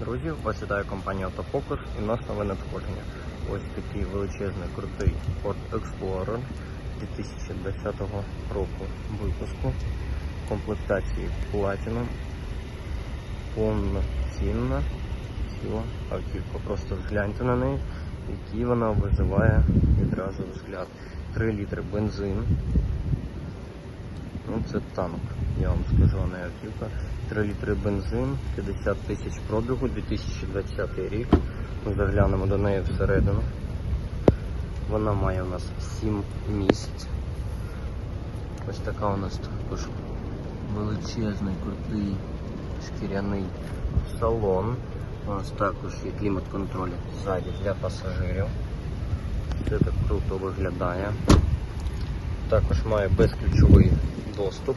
Друзі, вас вітає компанія Автофокус і наш нове надходження. Ось такий величезний крутий Ford Explorer 2020 року випуску. Комплектації Platinum. Повноцінна ціла автівка. Просто згляньте на неї, який вона визиває відразу взгляд. 3 літри бензин. Це танк, я вам скажу, а не автівка. 3 літри бензин, 50 тисяч пробігу, 2020 рік. Ми заглянемо до неї всередину. Вона має у нас 7 місць. Ось така у нас також величезний, крутий шкіряний салон. У нас також є клімат-контроль ззаді для пасажирів. Це так круто виглядає. Також має безключовий доступ.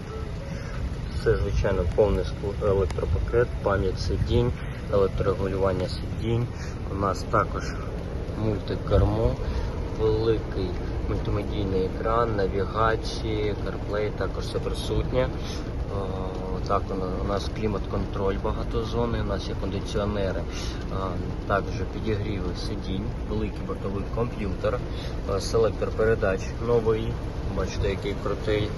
Це, звичайно, повний електропакет, пам'ять сидінь, електрорегулювання сидінь. У нас також мультикермо, великий мультимедійний екран, навігації, CarPlay також все присутнє. Е, Так, у- нас клімат-контроль багатозонний, у нас є кондиціонери, е, також підігріви сидінь, великий бортовий комп'ютер, е, селектор передач новий, бачите, який крутий.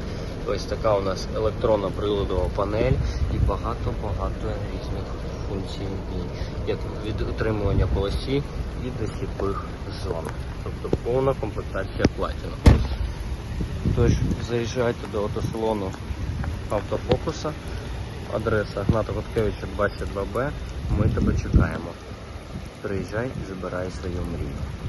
Ось така у нас електронна приладова панель і багато-багато різних функцій, як від утримування полосі і до сліпих зон. Тобто повна комплектація Platinum. Тож заїжджайте до автосалону автофокуса. Адреса Гната Готкевича 22Б. Ми тебе чекаємо. Приїжджай і забирай свою мрію.